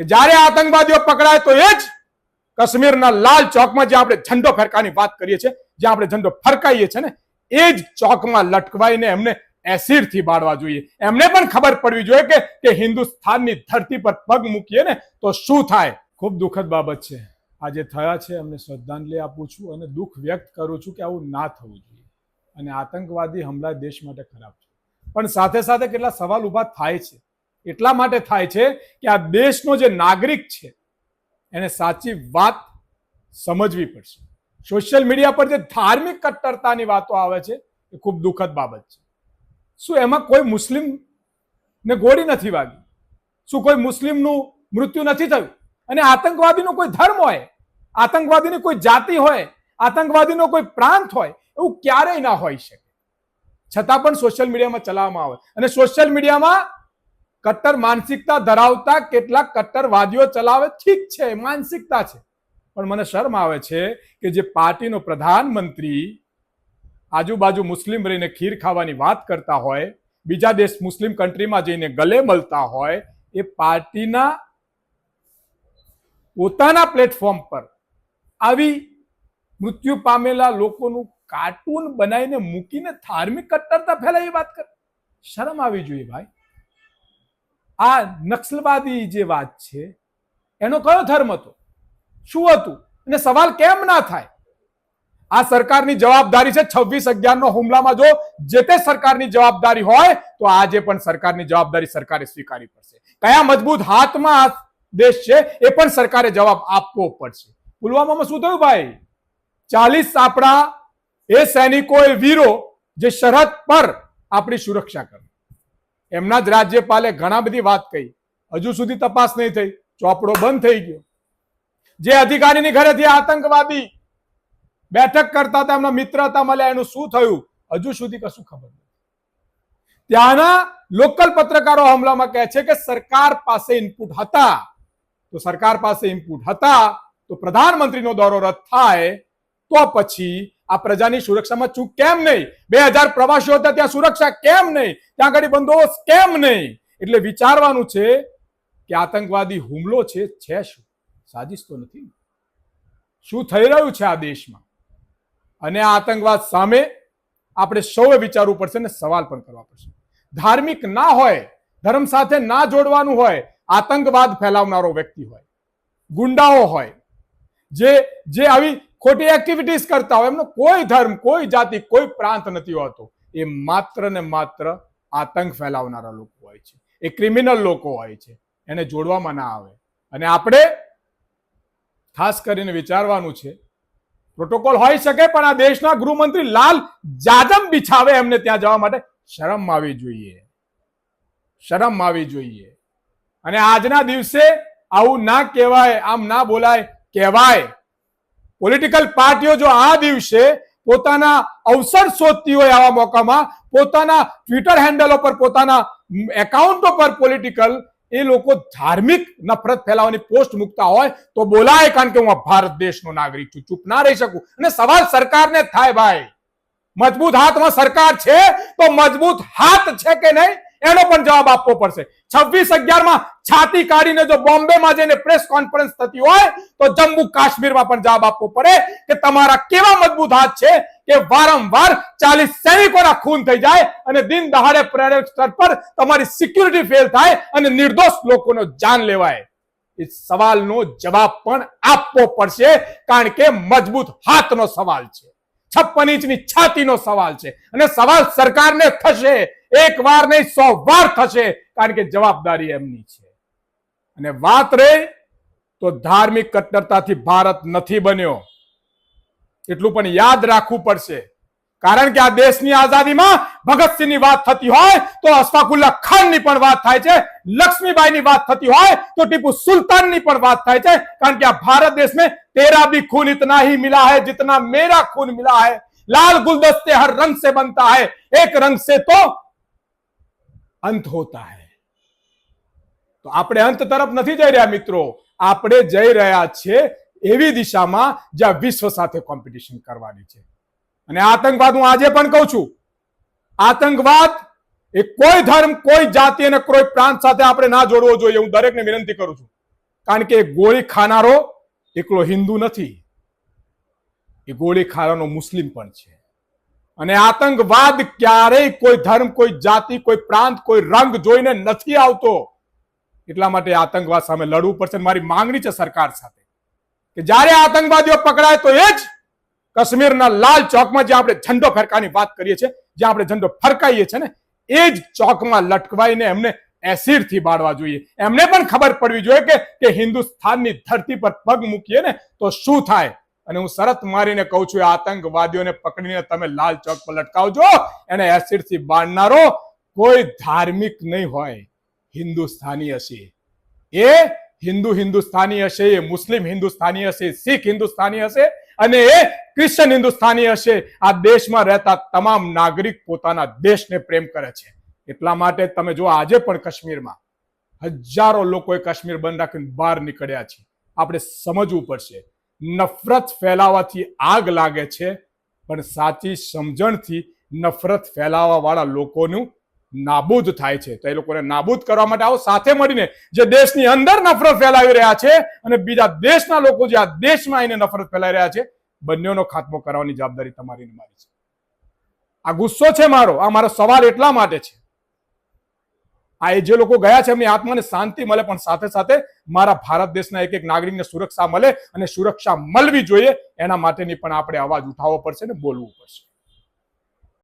કે જ્યારે આતંકવાદીઓ પકડાય તો એ જ કાશ્મીરના લાલ ચોકમાં જે આપણે ઝંડો ફરકાની વાત કરીએ છીએ જ્યાં આપણે ઝંડો ફરકાઈએ છીએ ને, એ જ ચોકમાં લટકવાઈને એમને એસિડથી બાળવા જોઈએ. એમને પણ ખબર પડવી જોઈએ કે કે હિન્દુસ્તાનની ધરતી પર પગ મૂકીએ ને, તો શું થાય? ખૂબ દુઃખદ બાબત છે. આજે થયા છે, એમને શ્રદ્ધાંજલિ આપું છું અને દુઃખ વ્યક્ત કરું છું કે આવું ના થવું જોઈએ. અને આતંકવાદી હમલા દેશ માટે ખરાબ છે. પણ સાથે સાથે કેટલા સવાલ ઊભા થાય છે. એટલા માટે થાય છે કે આ દેશનો જે નાગરિક છે, એને સાચી વાત સમજવી પડશે. સોશિયલ મીડિયા પર જે ધાર્મિક કટ્ટરતાની વાતો આવે છે, એ ખૂબ દુઃખદ બાબત છે. શું એમાં કોઈ મુસ્લિમ ને ગોળી નથી વાગી? શું કોઈ મુસ્લિમનું મૃત્યુ નથી થયું? અને આતંકવાદીનો કોઈ ધર્મ હોય, આતંકવાદીની કોઈ જાતિ હોય, આતંકવાદીનો કોઈ પ્રાંત હોય, એવું ક્યારેય ના હોઈ શકે. છતાં પણ સોશિયલ મીડિયામાં ચલાવવામાં આવે. અને સોશિયલ મીડિયામાં કટ્ટર માનસિકતા ધરાવતા કેટલાક કટ્ટરવાદીઓ ચલાવે, ઠીક છે, માનસિકતા છે. પણ મને શરમ આવે છે કે જે પાર્ટીનો પ્રધાનમંત્રી આજુબાજુ મુસ્લિમ રહીને ખીર ખાવાની વાત કરતા હોય, બીજા દેશ મુસ્લિમ કન્ટ્રીમાં જઈને ગલે મળતા હોય, એ પાર્ટીના પોતાના પ્લેટફોર્મ પર આવી મૃત્યુ પામેલા લોકોનું કાર્ટૂન બનાવીને મૂકીને ધાર્મિક કટ્ટરતા ફેલાય એ વાત કર. શરમ આવી જોઈએ ભાઈ. આ નક્સલવાદી જે વાત છે, એનો કયો ધર્મ હતો? શું હતું? અને સવાલ કેમ ના થાય? આ સરકારની જવાબદારી છે છવ્વીસ અગિયાર હુમલામાં જો જે તે સરકારની જવાબદારી હોય, તો આજે પણ સરકારની જવાબદારી સરકારે સ્વીકારવી પડશે. કયા મજબૂત હાથમાં દેશ છે, એ પણ સરકારે જવાબ આપવો પડશે. પુલવામામાં શું થયું ભાઈ? ચાલીસ આપણા એ સૈનિકો એ વીરો જે સરહદ પર આપણી સુરક્ષા કરે. એમના જ રાજ્યપાલે ઘણા બધી વાત કહી. હજુ સુધી તપાસ નહીં થઈ. ચોપડો બંધ થઈ ગયો. જે અધિકારીની ઘરેથી આતંકવાદી બેઠક કરતા હતા, એમના મિત્ર હતા, મળ્યા, એનું શું થયું? હજુ સુધી કશું ખબર નથી. ત્યાંના લોકલ પત્રકારો હમલામાં કહે છે કે સરકાર પાસે ઇનપુટ હતા. તો સરકાર પાસે ઇનપુટ હતા, તો પ્રધાનમંત્રીનો દોરો રદ થાય, તો પછી આ પ્રજાની સુરક્ષામાં ચૂક કેમ નહીં? બે હજાર પ્રવાસીઓ હતા, ત્યાં સુરક્ષા કેમ નહીં? ત્યાં આગળ બંદોબસ્ત કેમ નહીં? એટલે વિચારવાનું છે કે આતંકવાદી હુમલો છે છે શું? સાજિશ તો નથી. શું થઈ રહ્યું છે આ દેશમાં? અને આ આતંકવાદ સામે આપણે સૌએ વિચારવું પડશે ને સવાલ પણ કરવા પડશે. ધાર્મિક ના હોય, ધર્મ સાથે ના જોડવાનું હોય, આતંકવાદ ફેલાવનારો વ્યક્તિ હોય, ગુંડાઓ હોય, જે જે આવી ખોટી એક્ટિવિટીઝ કરતા હોય, એમનો કોઈ ધર્મ, કોઈ જાતિ, કોઈ પ્રાંત નથી હોતો. એ માત્ર ને માત્ર આતંક ફેલાવનારા લોકો હોય છે. એ ક્રિમિનલ લોકો હોય છે. એને જોડવામાં ના આવે. અને આપણે ખાસ કરીને વિચારવાનું છે પ્રોટોકોલ હોઈ શકે પણ આ દેશના ગૃહમંત્રી લાલ જાદમ બિછાવે એમને ત્યાં જવા માટે શરમ આવી જોઈએ. શરમ આવી જોઈએ. અને આજના દિવસે આવું ના કહેવાય, આમ ના બોલાય, કહેવાય. પોલિટિકલ પાર્ટીઓ જો આ દિવસે પોતાના અવસર શોધતી હોય આવા મોકામાં, પોતાના ટ્વિટર હેન્ડલો પર, પોતાના એકાઉન્ટો પર પોલિટિકલ એ લોકો ધાર્મિક નફરત ફેલાવવાની પોસ્ટ મૂકતા હોય તો બોલાય કારણ કે હું ભારત દેશનો નાગરિક છું, ચૂપ ના રહી શકું. અને સવાલ સરકારને થાય ભાઈ, મજબૂત હાથમાં સરકાર છે તો મજબૂત હાથ છે કે નહીં? એનો પણ જવાબ આપવો પડશે. છવ્વીસ અગિયારમાં છાતી કાઢીને જો બોમ્બેમાં જઈને પ્રેસ કોન્ફરન્સ થતી હોય, તો જમ્મુ કાશ્મીરમાં પણ જવાબ આપવો પડે કે તમારા કેવા મજબૂત હાથ છે કે વારંવાર ચાલીસ સૈનિકોના ખૂન થઈ જાય અને દિન દહાડે પ્રેરક સ્તર પર તમારી સિક્યુરિટી ફેલ થાય અને નિર્દોષ લોકોનો જાન લેવાય. એ સવાલનો જવાબ પણ આપવો પડશે કારણ કે મજબૂત હાથનો સવાલ છે. છપ્પન ઇંચની છાતીનો સવાલ છે. અને સવાલ સરકારને થશે. એક વાર નહીં, સો વાર થશે, કારણ કે જવાબદારી એમની છે. અને વાત રે, તો ધાર્મિક કટ્ટરતાથી ભારત નથી બન્યો. એટલું પણ યાદ રાખવું પડશે. કારણ કે આ દેશની આઝાદીમાં ભગતસિંહની વાત થતી હોય, તો અશફાકુલ્લા ખાનની પણ વાત થાય છે, લક્ષ્મીબાઈની વાત થતી હોય, તો ટીપુ સુલતાનની પણ વાત થાય છે, કારણ કે આ ભારત દેશ મેં તેરા ભી ખૂન ઇતના હી મિલા હૈ, જિતના મેરા ખૂન મિલા હૈ. લાલ ગુલદસ્તે હર રંગ સે બનતા હૈ. એક રંગ સે તો અંત હોતા હૈ. તો આપણે અંત તરફ નથી જઈ રહ્યા મિત્રો. આપણે જઈ રહ્યા છે એવી દિશામાં જ્યાં વિશ્વ સાથે કોમ્પિટિશન કરવાની છે. અને આતંકવાદ હું આજે પણ કહું છું. આતંકવાદ એ કોઈ ધર્મ, કોઈ જાતિ અને કોઈ પ્રાંત સાથે આપણે ના જોડવો જોઈએ. હું દરેકને વિનંતી કરું છું. કારણ કે ગોળી ખાનારો એકલો હિન્દુ નથી. એ ગોળી ખાનારો મુસ્લિમ પણ છે. અને આતંકવાદ ક્યારેય કોઈ ધર્મ, કોઈ જાતિ, કોઈ પ્રાંત, કોઈ રંગ જોઈને નથી આવતો. એટલા માટે આતંકવાદ સામે લડવું પડશે મારી માંગણી છે સરકાર સાથે કે જ્યારે આતંકવાદીઓ પકડાય તો એ જ કાશ્મીરના લાલ ચોકમાં જે આપણે ઝંડો ફરકાની વાત કરીએ છીએ, જ્યાં આપણે ઝંડો ફરકાઈએ છીએ ને, એ જ ચોકમાં લટકવાઈને એમને એસિડથી બાળવા જોઈએ. એમને પણ ખબર પડવી જોઈએ કે કે હિન્દુસ્તાનની ધરતી પર પગ મૂકીએ ને તો શું થાય? અને હું શરત મારીને કહું છું આતંકવાદીઓને પકડીને તમે લાલ ચોક પર લટકાવજો. એને એસિડથી બાળનારો કોઈ ધાર્મિક નહીં હોય. હિન્દુસ્તાની હશે એ હિન્દુ હિન્દુસ્તાની હશે એ મુસ્લિમ હિન્દુસ્તાની હશે શીખ હિન્દુસ્તાની હશે અને એ ક્રિશ્ચન હિન્દુસ્તાની હશે આ દેશમાં રહેતા તમામ નાગરિક પોતાના દેશને પ્રેમ કરે છે. એટલા માટે તમે જો આજે પણ કાશ્મીરમાં હજારો લોકોએ કાશ્મીર બંધ રાખીને બહાર નીકળ્યા છે. આપણે સમજવું પડશે. નફરત ફેલાવાથી આગ લાગે છે, પણ સાચી સમજણથી નફરત ફેલાવા વાળા લોકોનું નાબૂદ થાય છે. તો એ લોકોને નાબૂદ કરવા માટે આવો, સાથે મળીને જે દેશની અંદર નફરત ફેલાવી રહ્યા છે અને બીજા દેશના લોકો જે આ દેશમાં આવીને નફરત ફેલાવી રહ્યા છે, બંનેનો ખાત્મો કરવાની જવાબદારી તમારી મારી છે. આ ગુસ્સો છે મારો, આ મારો સવાલ એટલા માટે છે આ જે લોકો ગયા છે, એમની આત્માને શાંતિ મળે, પણ સાથે સાથે મારા ભારત દેશના એક એક નાગરિકને સુરક્ષા મળે અને સુરક્ષા મળવી જોઈએ, એના માટેની પણ આપણે અવાજ ઉઠાવવો પડશે ને બોલવું પડશે.